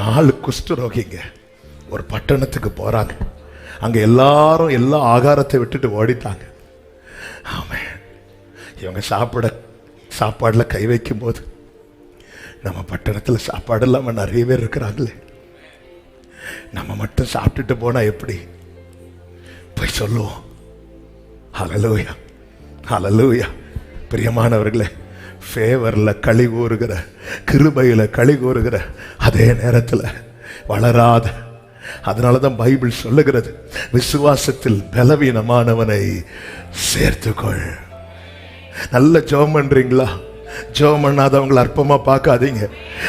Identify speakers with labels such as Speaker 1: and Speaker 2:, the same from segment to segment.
Speaker 1: நாலு குஷ்டரோகிங்க. ஒரு பட்டணத்துக்கு போகிறாங்க அங்கே எல்லாரும் எல்லா ஆகாரத்தை விட்டுட்டு ஓடிட்டாங்க. ஆமாம் இவங்க சாப்பிட சாப்பாடில் கை வைக்கும்போது நம்ம பட்டணத்தில் சாப்பாடு இல்லாமல் நிறைய பேர் இருக்கிறாங்களே. நம்ம மட்டும் சாப்பிட்டுட்டு போனால் எப்படி? போய் சொல்லுவோம். ஹalleluya ஹalleluya பிரியமானவர்களே ஃபேவரில் களி கூறுகிற கிருபையில் களி கூறுகிற அதே நேரத்தில் வளராத அதனால தான் பைபிள் சொல்லுகிறது விசுவாசத்தில் பலவீனமானவனை சேர்த்துக்கொள். நல்ல ஜோம் பண்ணுறீங்களா ஜோம் பண்ணாத அவங்களை அற்பமா பார்க்காதீங்க.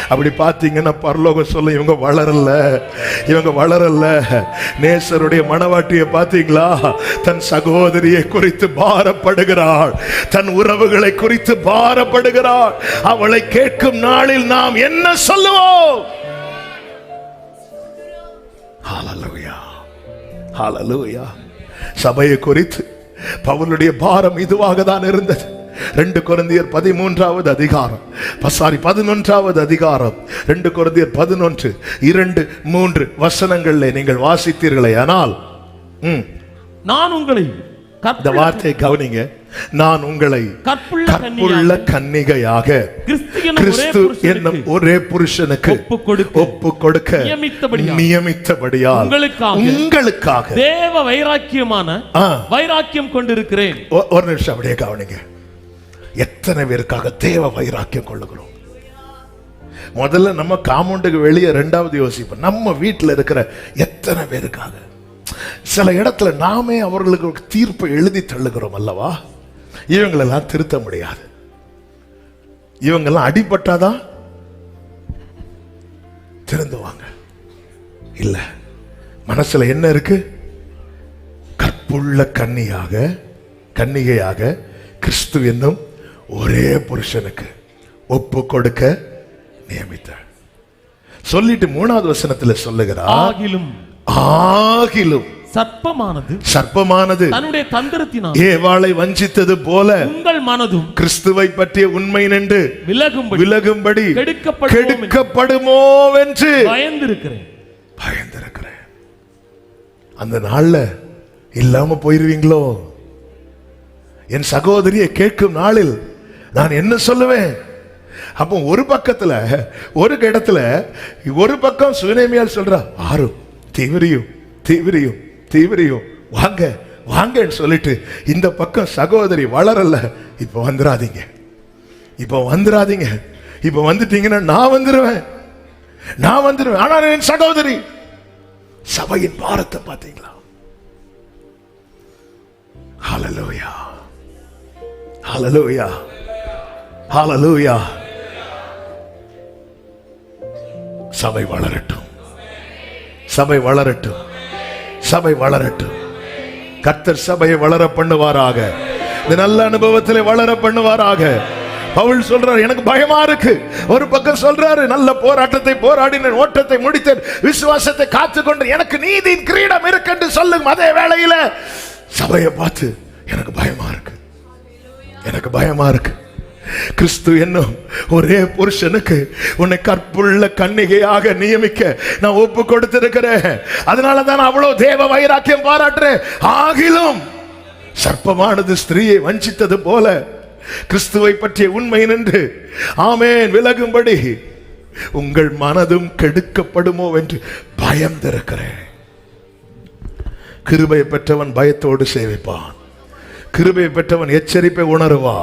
Speaker 1: அப்படி பார்த்தீங்கன்னா பரலோகம் சொல்ல இவங்க வளரல. இவங்க வளரல. நேசருடைய மனவாட்டியை பார்த்தீங்களா? தன் சகோதரியை குறித்து பாரப்படுகிறாள். தன் உறவுகளை குறித்து பாரப்படுகிறாள். அவளை கேட்கும் நாளில் நாம் என்ன சொல்லுவோம்? ஹalleluya ஹalleluya சபையை குறித்து பவுலுடைய பாரம் இதுவாக தான் இருந்தது. ரெண்டு குழந்தையர் பதிமூன்றாவது அதிகாரம். சாரி பதினொன்றாவது அதிகாரம். ரெண்டு குழந்தையர் பதினொன்று இரண்டு மூன்று வசனங்களில் நீங்கள் வாசித்தீர்களே. ஆனால்
Speaker 2: நான் உங்களை
Speaker 1: இந்த வார்த்தையை கவனிங்க. நான் உங்களை
Speaker 2: கற்புள்ள
Speaker 1: கன்னிகையாக
Speaker 2: கிறிஸ்து என்னும் ஒரே புருஷனுக்கு
Speaker 1: ஒப்பு கொடுக்க
Speaker 2: நியமித்தபடியால் உங்களுக்காக தேவ வைராக்கியமான. வைராக்கியம் கொண்டிருக்கிறேன்.
Speaker 1: ஒரு நிமிஷம் அப்படியே கவனிங்க. எத்தனை பேருக்காக தேவ வைராக்கியம் கொள்ளுகிறோம்? முதல்ல நம்ம காம்பவுண்டுக்கு வெளியே ரெண்டாவது யோசிப்போம். நம்ம வீட்டில் இருக்கிற எத்தனை பேருக்காக? சில இடத்துல நாமே அவர்களுக்கு தீர்ப்பை எழுதி தள்ளுகிறோம் அல்லவா? இவங்களெல்லாம் திருத்த முடியாது. இவங்கெல்லாம் அடிபட்டாதான் திருந்துவாங்க. இல்ல. மனசுல என்ன இருக்கு? கற்புள்ள கன்னியாக கன்னிகையாக கிறிஸ்து என்னும் ஒரே புருஷனுக்கு ஒப்பு கொடுக்க நியமித்தார். சொல்லிட்டு மூணாவது வசனத்துல சொல்லுகிறார்
Speaker 2: ஆகிலும்
Speaker 1: ஆகிலும்
Speaker 2: சர்ப்பமானது
Speaker 1: சர்ப்பமானது
Speaker 2: தன்னுடைய தந்திரத்தினால்
Speaker 1: ஏவாளை வஞ்சித்தது போல
Speaker 2: உங்கள் மனதும்
Speaker 1: கிறிஸ்துவை பற்றிய உண்மை நின்று
Speaker 2: விலகும்படி
Speaker 1: விலகும்படி
Speaker 2: கெடுக்கப்படுமோ என்று பயந்திருக்கிறேன்.
Speaker 1: பயந்திருக்கிறேன். அந்த நாள்ல இல்லாம போயிருவீங்களோ? என் சகோதரியை கேட்கும் நாளில் நான் என்ன சொல்லுவேன்? அப்போ ஒரு பக்கத்துல ஒரு இடத்துல ஒரு பக்கம் சுனேமியால் சொல்றா ஆறும் தீவிரியும் தீவிரியும் தீவிரியும். வாங்க வாங்கன்னு சொல்லிட்டு இந்த பக்கம் சகோதரி வளரல. இப்ப வந்துடாதீங்க இப்ப வந்துடாதீங்க இப்ப வந்துட்டீங்கன்னா நான் வந்துருவேன். நான் வந்துருவேன். ஆனா என் சகோதரி. சபையின் பாரத்தை பார்த்தீங்களா? ஹலலோயா ஹலலோயா ஹalleluya சபை வளரட்டும். சபை வளரட்டும். சபை வளரட்டும். கர்த்தர் சபையை வளர பண்ணுவாராக. இந்த நல்ல அனுபவத்தில் வளர பண்ணுவாராக. பவுல் சொல்றாரு எனக்கு பயமா இருக்கு. ஒரு பக்கம் சொல்றாரு நல்ல போராட்டத்தை போராடினேன் ஓட்டத்தை முடித்தேன் விசுவாசத்தை காத்துக்கொண்டு எனக்கு நீதியின் கிரீடம் இருக்குன்னு சொல்லுங்க அதே வேளையில சபையை பார்த்து எனக்கு பயமா இருக்கு. எனக்கு பயமா இருக்கு. கிறிஸ்து என்னும் ஒரே புருஷனுக்கு உன்னை கற்புள்ள கன்னிகையாக நியமிக்க நான் ஒப்பு கொடுத்திருக்கிறேன். அதனால தான் அவ்வளவு தேவ வைராக்கியம் பாராட்டுறேன். ஆகிலும் சர்ப்பமானது ஸ்திரீயை வஞ்சித்தது போல கிறிஸ்துவை பற்றிய உண்மை நின்று ஆமேன் விலகும்படி உங்கள் மனதும் கெடுக்கப்படுமோ என்று பயந்திருக்கிறேன். கிருபை பெற்றவன் பயத்தோடு சேவிப்பான். கிருபை பெற்றவன் எச்சரிப்பை உணருவா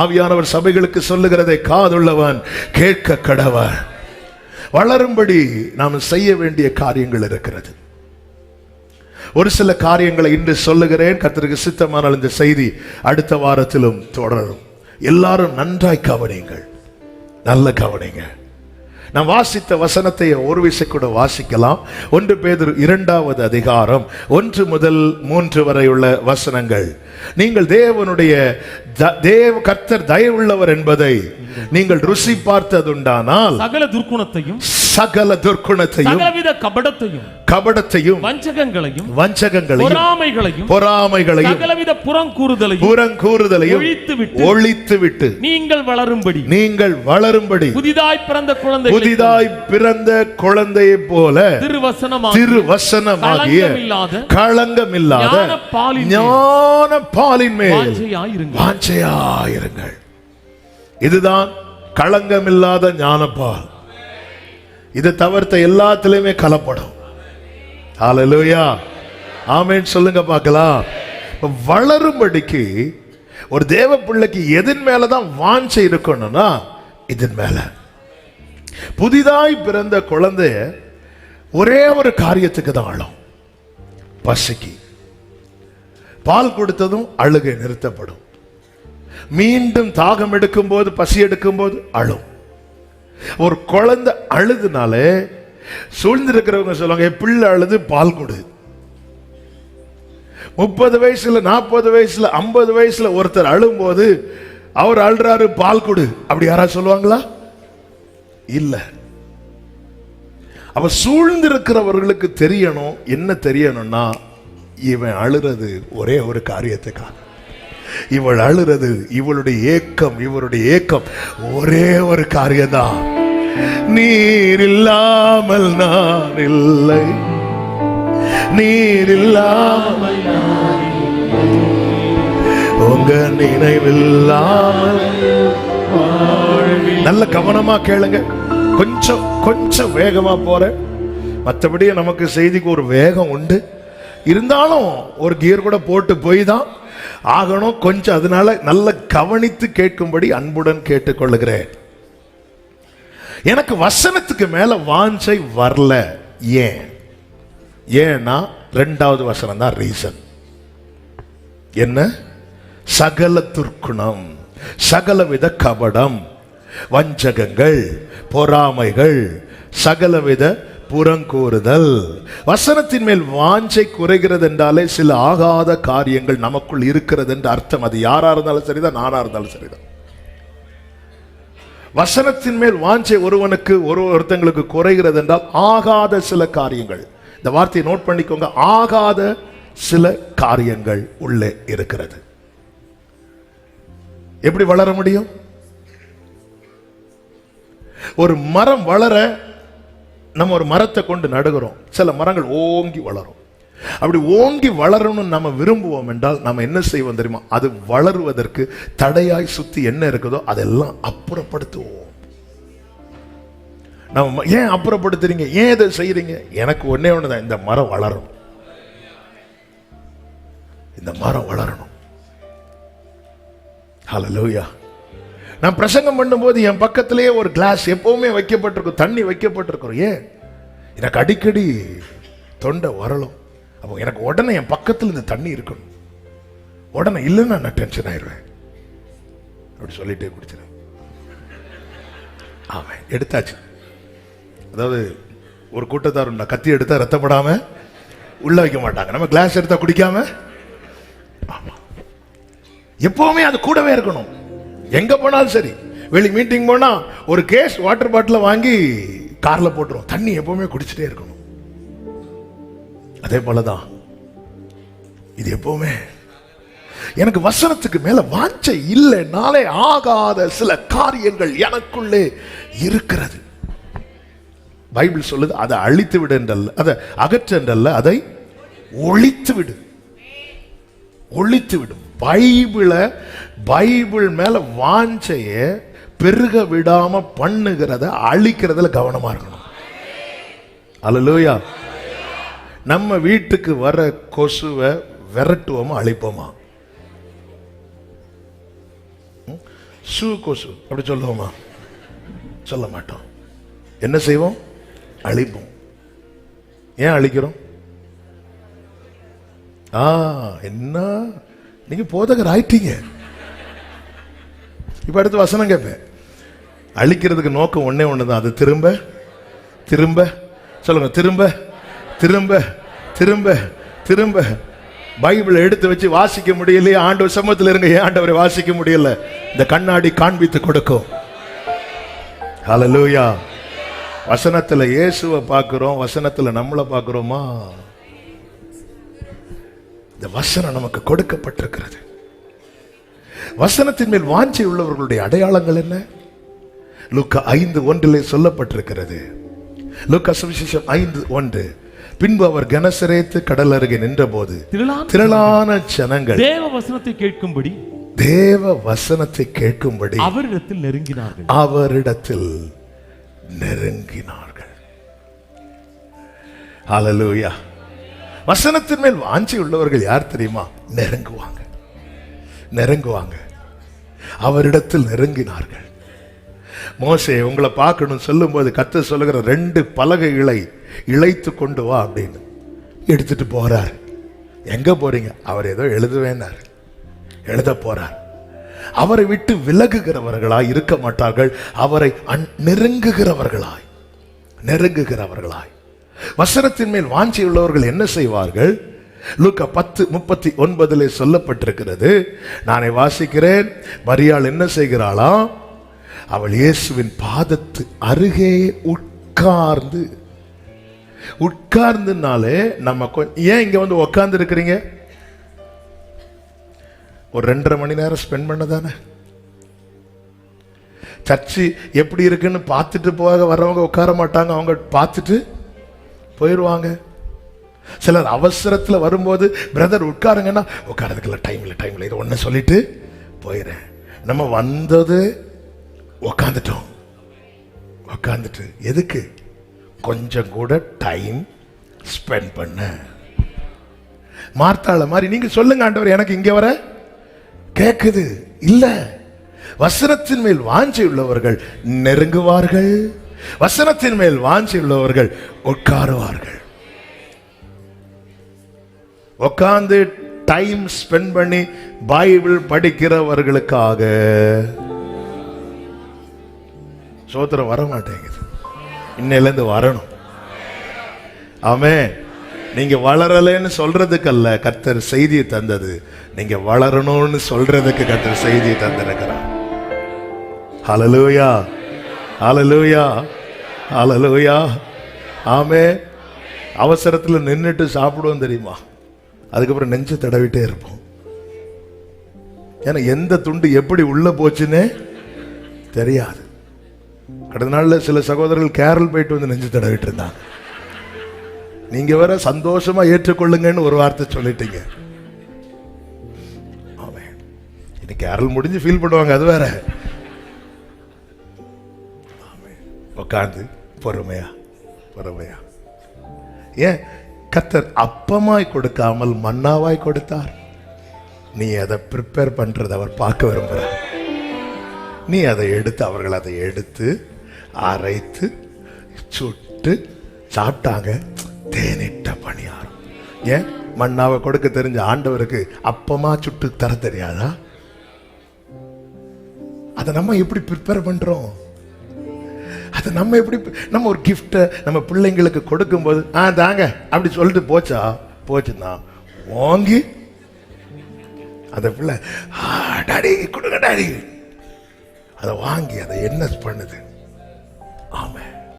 Speaker 1: ஆவியானவர் சபைகளுக்கு சொல்லுகிறதை காதுள்ளவன் கேட்க கடவன் வளரும்படி நாம் செய்ய வேண்டிய காரியங்கள் இருக்கிறது. ஒரு சில காரியங்களை இன்று சொல்லுகிறேன் கர்த்தருக்கு சித்தமானால் இந்த செய்தி அடுத்த வாரத்திலும் தொடரும். எல்லாரும் நன்றாய் கவனிங்கள் நல்ல கவனிங்க. நான் வாசித்த வசனத்தை ஒரு விசை கூட வாசிக்கலாம். ஒன்று பேதர் இரண்டாவது அதிகாரம் ஒன்று முதல் மூன்று வரை உள்ள வசனங்கள். நீங்கள் தேவனுடைய தேவ கர்த்தர் தயவுள்ளவர் என்பதை நீங்கள் ருசி பார்த்ததுண்டானால்
Speaker 2: சகல துர்க்குணத்தையும்
Speaker 1: சகல துர்க்குணத்தையும்
Speaker 2: சகலவித கபடத்தையும்
Speaker 1: கபடத்தையும்
Speaker 2: வஞ்சகங்களையும்
Speaker 1: வஞ்சகங்களையும்
Speaker 2: பொறாமைகளையும்
Speaker 1: பொறாமைகளையும்
Speaker 2: சகலவித புறங்கூறுதலையும்
Speaker 1: புறங்கூறுதலையும்
Speaker 2: ஒழித்துவிட்டு
Speaker 1: ஒழித்து விட்டு
Speaker 2: நீங்கள் வளரும்படி.
Speaker 1: நீங்கள் வளரும்படி
Speaker 2: புதிதாய் பிறந்த குழந்தை
Speaker 1: புதிதாய் பிறந்த குழந்தையைப் போல
Speaker 2: திருவசனமாக
Speaker 1: திருவசனமாகிய
Speaker 2: களங்கமில்லாத ஞான பாலின்
Speaker 1: மேல்.
Speaker 2: வாஞ்சையாயிருங்கள்.
Speaker 1: இதுதான் களங்கமில்லாத ஞானப்பால். இதை தவிர்த்த எல்லாத்துலயுமே கலப்படம். ஹalleluya ஆமென். சொல்லுங்க பார்க்கலாம். வளரும்படிக்கு ஒரு தேவ பிள்ளைக்கு எதன் மேலதான் வாஞ்சை இருக்கணும்னா இதன் மேல. புதிதாய் பிறந்த குழந்தைய ஒரே ஒரு காரியத்துக்கு தான் ஆளும் பசிக்கு. பால் கொடுத்ததும் அழுகை நிறுத்தப்படும். மீண்டும் தாகம் எடுக்கும்போது பசி எடுக்கும்போது அழும். ஒரு குழந்தை அழுதுனாலே சூழ்ந்திருக்கிறவங்க சொல்லுவாங்க பிள்ளை அழுது பால் கொடு. முப்பது வயசுல நாற்பது வயசுல ஐம்பது வயசுல ஒருத்தர் அழும்போது அவர் அழுறாரு பால் கொடு. அப்படி யாராவது சொல்லுவாங்களா? இல்ல. அவ சூழ்ந்திருக்கிறவர்களுக்கு தெரியணும் என்ன தெரியணும்னா இவன் அழுறது ஒரே ஒரு காரியத்துக்காக. இவள் அழுறது இவளுடைய ஏக்கம் இவருடைய ஏக்கம் ஒரே ஒரு காரியம்தான். நீர் இல்லாமல் நான் இல்லை. நீர் இல்லாமல் உங்க நினைவில்லாமல் நல்ல கவனமா கேளுங்க. கொஞ்சம் கொஞ்சம் வேகமா போறேன். மற்றபடி நமக்கு செய்திக்கு ஒரு வேகம் உண்டு. இருந்தாலும் ஒரு கியர் கூட போட்டு போய் தான் ஆகணும். கொஞ்சம் அதனால நல்ல கவனித்து கேட்கும்படி அன்புடன் கேட்டுக்கொள்ளுகிறேன். எனக்கு வசனத்துக்கு மேல வாஞ்சை வரல. ஏன்? ஏன்னா ரெண்டாவது வசனம் தான் ரீசன் என்ன? சகல துர்க்குணம் சகலவித கபடம் வஞ்சகங்கள் பொறாமைகள் சகலவித புறங்கூறுதல். வசனத்தின் மேல் வாஞ்சை குறைகிறது என்றாலே சில ஆகாத காரியங்கள் நமக்குள் இருக்கிறது என்று அர்த்தம். அது யாரா இருந்தாலும் சரிதான் நானா இருந்தாலும் சரிதான். வசனத்தின் மேல் வாஞ்சை ஒருவனுக்கு ஒரு ஒருத்தங்களுக்கு குறைகிறது என்றால் ஆகாத சில காரியங்கள். இந்த வார்த்தையை நோட் பண்ணிக்கோங்க. ஆகாத சில காரியங்கள் உள்ளே இருக்கிறது. எப்படி வளர முடியும்? ஒரு மரம் வளர நம்ம ஒரு மரத்தை கொண்டு நடுகிறோம். சில மரங்கள் ஓங்கி வளரும். அப்படி ஓங்கி வளரணும்னு நம்ம விரும்புவோம் என்றால் நம்ம என்ன செய்வோம் தெரியுமா? அது வளருவதற்கு தடையாய் சுத்தி என்ன இருக்குதோ அதெல்லாம் அப்புறப்படுத்துவோம். நம்ம ஏன் அப்புறப்படுத்துறீங்க? ஏன் இதை செய்யறீங்க எனக்கு ஒன்னே ஒண்ணுதான் இந்த மரம் வளரும் இந்த மரம் வளரணும். ஹலோ லோயா நான் பிரசங்கம் பண்ணும்போது என் பக்கத்திலேயே ஒரு கிளாஸ் எப்பவுமே வைக்கப்பட்டிருக்கும் தண்ணி வைக்கப்பட்டிருக்கிறோம். ஏன்? எனக்கு அடிக்கடி தொண்டை வரலும் அப்போ எனக்கு உடனே என் பக்கத்தில் இந்த தண்ணி இருக்கணும். உடனே இல்லைன்னா நான் டென்ஷன் ஆயிடுவேன். அப்படி சொல்லிட்டே குடிச்சிடும் ஆமாம் எடுத்தாச்சு. அதாவது ஒரு கூட்டத்தார் உண்டா, கத்தி எடுத்தால் ரத்தப்படாம உள்ள வைக்க மாட்டாங்க. நம்ம கிளாஸ் எடுத்தா குடிக்காம? ஆமாம். எப்பவுமே அது கூடவே இருக்கணும். எங்க போனாலும் சரி. வெளி மீட்டிங் போனா ஒரு கேஸ் வாட்டர் பாட்டில வாங்கி கார்ல போட்டுரும். தண்ணி எப்பவுமே குடிச்சிட்டே இருக்கணும். அதே போலதான். இது எப்பவுமே எனக்கு வசனத்துக்கு மேல வாஞ்சை இல்லை நாளே ஆகாத சில காரியங்கள் எனக்குள்ளே இருக்கிறது. பைபிள் சொல்லுது அதை அழித்து விடு என்றல்ல அதை அகற்று என்றல்ல அதை ஒழித்து விடு ஒழித்து விடும் பைபிளை பைபிள் மேல வாஞ்சைய பெருக விடாம பண்ணுகிறத அழிக்கிறதுல கவனமா இருக்கணும். அல்லேலூயா. நம்ம வீட்டுக்கு வர கொசுவை விரட்டுவோமா அழிப்போமா? சு ஷூ கொசு அப்படி சொல்லுவோமா? சொல்ல மாட்டோம். என்ன செய்வோம்? அழிப்போம். ஏன் அழிக்கிறோம்? ஆ என்ன? நீங்க போதகர் ஆயிட்டீங்க. இப்ப அடுத்து வசனம் கேட்பேன் அழிக்கிறதுக்கு நோக்கம் ஒன்னே ஒண்ணுதான். அது திரும்ப திரும்ப சொல்லுங்க திரும்ப திரும்ப திரும்ப திரும்ப. பைபிளை எடுத்து வச்சு வாசிக்க முடியலையே ஆண்டவர் சமூகத்தில் இருங்க. ஏன் ஆண்டவரை வாசிக்க முடியல? இந்த கண்ணாடி காண்பித்து கொடுக்கும். ஹalleluya வசனத்துல இயேசுவை பார்க்கிறோம் வசனத்துல நம்மளை பார்க்கிறோமா? இந்த வசனம் நமக்கு கொடுக்கப்பட்டிருக்கிறது. வசனத்தின் மேல் வாஞ்சை உள்ளவர்களுடைய அடையாளங்கள் என்ன? லூக்கா ஐந்து ஒன்றிலே சொல்லப்பட்டிருக்கிறது. லூக்கா சுவிசேஷம் ஐந்து ஒன்று. பின்பு அவர் கனசரேத்து கடல் அருகே நின்றபோது
Speaker 2: திரளான
Speaker 1: திரளான ஜனங்கள்
Speaker 2: தேவ வசனத்தை கேட்கும்படி
Speaker 1: தேவ வசனத்தை கேட்கும்படி
Speaker 2: அவரிடத்தில் நெருங்கினார்கள்.
Speaker 1: அவரிடத்தில் நெருங்கினார்கள். ஹalleluya. வசனத்தின் மேல் வாஞ்சி உள்ளவர்கள் யார் தெரியுமா? நெருங்குவாங்க. நெருங்குவாங்க. அவரிடத்தில் நெருங்கினார்கள். மோசே உங்களை பார்க்கணும் சொல்லும்போது கத்த சொல்லுகிற ரெண்டு பலகைகளை இழைத்து கொண்டு வா அப்படின்னு எடுத்துட்டு போறார். எங்க போறீங்க? அவர் ஏதோ எழுதுவேனார் எழுத போறார். அவரை விட்டு விலகுகிறவர்களாய் இருக்க மாட்டார்கள். அவரை நெருங்குகிறவர்களாய் நெருங்குகிறவர்களாய். வசனத்தின் மேல் வாஞ்சி உள்ளவர்கள் என்ன செய்வார்கள்? லூக்கா பத்து முப்பத்தி ஒன்பதில் சொல்லப்பட்டிருக்கிறது. நானே வாசிக்கிறேன். மரியாள் என்ன செய்கிறாளாம் அவள் இயேசுவின் பாதத்து அருகே உட்கார்ந்து உட்கார்ந்துனாலே நம்ம கொ- ஏன் இங்க வந்து உட்கார்ந்து இருக்கிறீங்க ஒரு ரெண்டரை மணி நேரம் ஸ்பெண்ட் பண்ண தானே சர்ச்சு எப்படி இருக்குன்னு பார்த்துட்டு போக வர்றவங்க உட்கார மாட்டாங்க. அவங்க பார்த்துட்டு போயிடுவாங்க சிலர் அவசரத்தில் வரும்போது பிரதர் உட்காருங்கன்னா உட்காரதுக்குள்ள டைம் இல்லை டைம் இல்லை இது ஒன்று சொல்லிட்டு போயிடுறேன் நம்ம வந்தது உக்காந்துட்டோம் உக்காந்துட்டு எதுக்கு? கொஞ்சம் கூட டைம் ஸ்பெண்ட் பண்ண. மார்த்தாள மாதிரி நீங்க சொல்லுங்க ஆண்டவர் எனக்கு இங்க வர. கேக்குது இல்ல. வசனத்தின் மேல் வாஞ்சி உள்ளவர்கள் நெருங்குவார்கள். வசனத்தின் மேல் வாஞ்சி உள்ளவர்கள் உட்காருவார்கள். உட்கார்ந்து டைம் ஸ்பெண்ட் பண்ணி பைபிள் படிக்கிறவர்களுக்காக. சோத்திரம் வர மாட்டேங்குது இன்னையிலேருந்து வரணும். ஆமே நீங்க வளரலைன்னு சொல்றதுக்கல்ல கர்த்தர் செய்தியை தந்தது. நீங்க வளரணும்னு சொல்றதுக்கு கர்த்தர் செய்தியை தந்திருக்கிறார். ஹலலூயா அலலூயா அலலூயா ஆமே அவசரத்துல நின்னுட்டு சாப்பிடுவோம் தெரியுமா? அதுக்கப்புறம் நெஞ்சு தடவிட்டே இருப்போம். ஏன்னா எந்த துண்டு எப்படி உள்ள போச்சுன்னே தெரியாது. கடந்த நாள்ல சில சகோதரர்கள் கேரள் போயிட்டு வந்து நெஞ்சு தடவிட்டு இருந்தாங்க. நீங்க வேற சந்தோஷமா ஏற்றுக்கொள்ளுங்கன்னு ஒரு வார்த்தை சொல்லிட்டீங்க. இன்னைக்கு இனி கேரள் முடிஞ்சு ஃபீல் பண்ணுவாங்க அது வேற. உட்காந்து பொறுமையா பொறுமையா. ஏன்? கத்தர் அப்பமாய் கொடுக்காமல் மன்னாவாய் கொடுத்தார். நீ அதை ப்ரிப்பேர் பண்றதை அவர் பார்க்க விரும்புகிறார். நீ அதை எடுத்து அவர்கள் அதை எடுத்து அரைத்து சுட்டு சாப்பிட்டாங்க. தேனிட்ட பணியாரம். ஏன்? மண்ணாவை கொடுக்க தெரிஞ்ச ஆண்டவருக்கு அப்பமா சுட்டு தர தெரியாதா? அதை நம்ம எப்படி ப்ரிப்பேர் பண்ணுறோம் அதை நம்ம எப்படி நம்ம ஒரு கிஃப்ட்டை நம்ம பிள்ளைங்களுக்கு கொடுக்கும்போது ஆ தாங்க அப்படி சொல்லிட்டு போச்சா? போச்சுன்னா வாங்கி அந்த பிள்ளை "ஆ, டாடி கொடுங்க டாடி. அதை வாங்கி அதை என்ன பண்ணுது? ஆமாம்